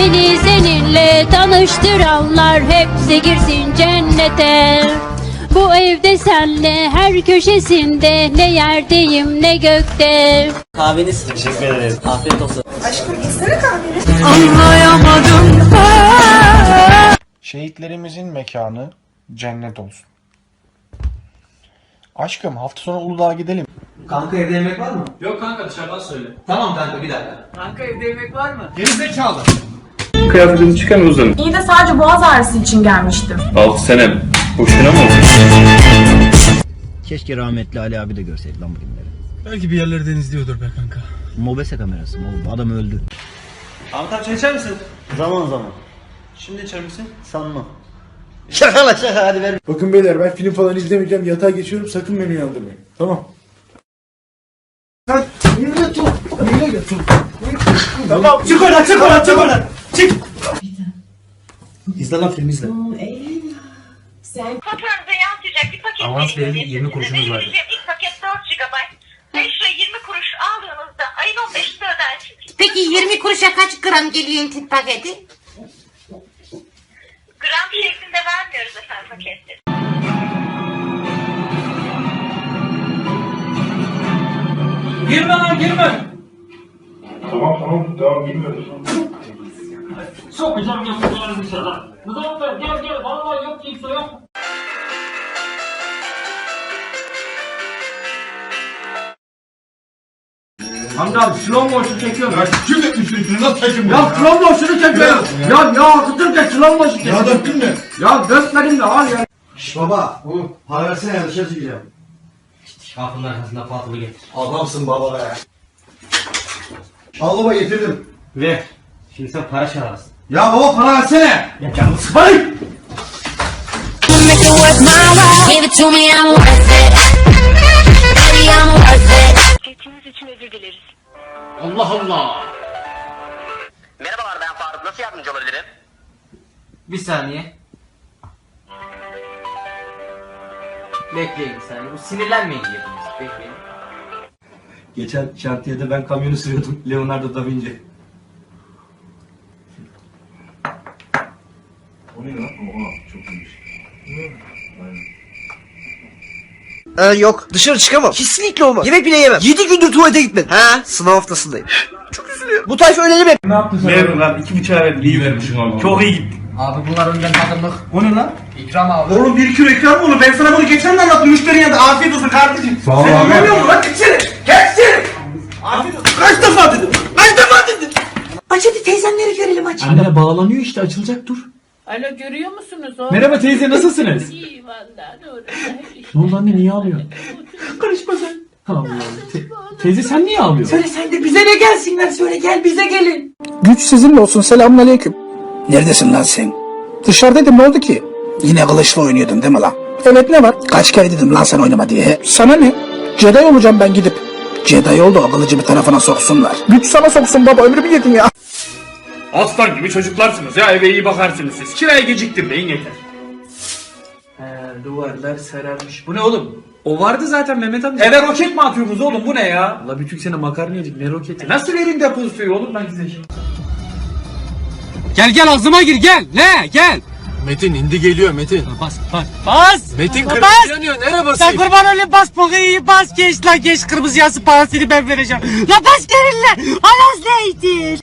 Beni seninle tanıştıranlar hepsi girsin cennete Bu evde senle her köşesinde ne yerdeyim ne gökte Kahveniz. Teşekkür ederim. Afiyet olsun. Şehitlerimizin mekanı cennet olsun. Aşkım hafta sonu Uludağ'a gidelim. Kanka evde yemek var mı? Yok kanka dışarıdan söyle. Tamam kanka bir dakika. Kıyafetimi çıkar uzanın. İyi de sadece boğaz ağrısı için gelmiştim. 6 senem. Boşuna mı? Keşke rahmetli Ali abi de görseydi lan bugünleri. Belki bir yerlerden izliyordur be kanka. Mobese kamerası mı oğlum? Adam öldü. Ahmet abi çay içer misin? Zaman zaman. Şimdi içer misin? Sanma. Şaka la şaka hadi ver. Bakın beyler ben film falan izlemeyeceğim. Yatağa geçiyorum. Sakın beni uyandırmayın. Tamam. Tamam çık oradan çık oradan çık oradan. Çık. İzle lan film izle. Faturanıza yansıyacak bir paket Avans verildi, 20 kuruşunuz vardı. İlk paket 4 GB. 5 lira 20 kuruş aldığınızda ayın 15'inde ödersiniz. Peki 20 kuruşa kaç gram geliyor intik paketi? Gram şeklinde vermiyoruz efendim paketleri. Girme lan girme. Tamam tamam tamam bilmiyoruz. Sokacağım yapacağım dışarıda. Muzaffer gel gel vallahi yok kimse yok. Kanka abi slow motion çekiyorum. Ya Kim etmiş üstünü? Nasıl çekim ya slow motion'u çekiyorum. Ya ya akıtırken slow motion Ya çekiyorum. döktün mü? Ya dökmedim de al ya. Şş baba. Para versene ya dışarı çıkacağım. Kapının arkasında patlı getir. Adamsın baba be. Al baba getirdim. Ver. Şimdi sen para çalarsın. Ya baba para versene. Ya worth it. Geçtiğiniz için özür dileriz. Allah Allah. Merhabalar ben Faruk. Nasıl yardımcı olabilirim? Bir saniye. Bekleyin bir saniye. Bu sinirlenmeyin diyordunuz. Bekleyin. Geçen şantiyede ben kamyonu sürüyordum. Leonardo da Vinci. O ne lan? Oha çok iyiymiş. Ee, yok dışarı çıkamam. Kesinlikle olmaz. Yemek bile yemem. 7 gündür tuvalete gitmedim. Ha sınav haftasındayım. Çok üzülüyorum. Bu tayfa öyle deme. Veririm lan. iki buçuğa verdim. İyi vermişsin valla. Çok iyi gitti. Abi bunlar önden tadımlık. O ne lan? İkram abi. Oğlum bir kilo ekran mı olur? Ben sana bunu geçen de anlattım. Müşterinin yanında afiyet olsun kardeşim. Sağ ol Sen abi. anlamıyor musun lan? Gitsene. Geç içeri. Afiyet olsun. Kaç defa dedim? Kaç defa dedim? Aç hadi teyzemleri görelim aç. Anne bağlanıyor işte açılacak dur. Alo görüyor musunuz o? Merhaba teyze nasılsınız? İyi valla doğru. ne oldu anne niye ağlıyor? Karışma sen. Allah. Te- teyze sen niye ağlıyorsun? Söyle sen de bize de gelsinler söyle gel bize gelin. Güç sizinle olsun. Selamünaleyküm. Neredesin lan sen? Dışarıdaydım ne oldu ki? Yine kılıçla oynuyordun değil mi lan? Evet ne var? Kaç kere dedim lan sen oynama diye. Sana ne? Jedi olacağım ben gidip. Jedi oldu o kılıcı bir tarafına soksunlar. Güç sana soksun baba ömrümü yedin ya. Aslan gibi çocuklarsınız ya. Eve iyi bakarsınız siz. Kirayı geciktirmeyin yeter. He, duvarlar sararmış. Bu ne oğlum? O vardı zaten Mehmet amca. Eve roket mi atıyorsunuz oğlum bu ne ya? La bütün sene makarna yedik ne roketi? Nasıl verin depozitoyu oğlum ben size şimdi? Gel gel ağzıma gir gel. Ne gel. Metin indi geliyor Metin. Bas bas. Bas. Metin bas. kırmızı yanıyor. Nereye Sen basayım? kurban olayım bas pokeyi bas geç la geç kırmızı yası parasını ben vereceğim. La bas gelin la. Alas neydi?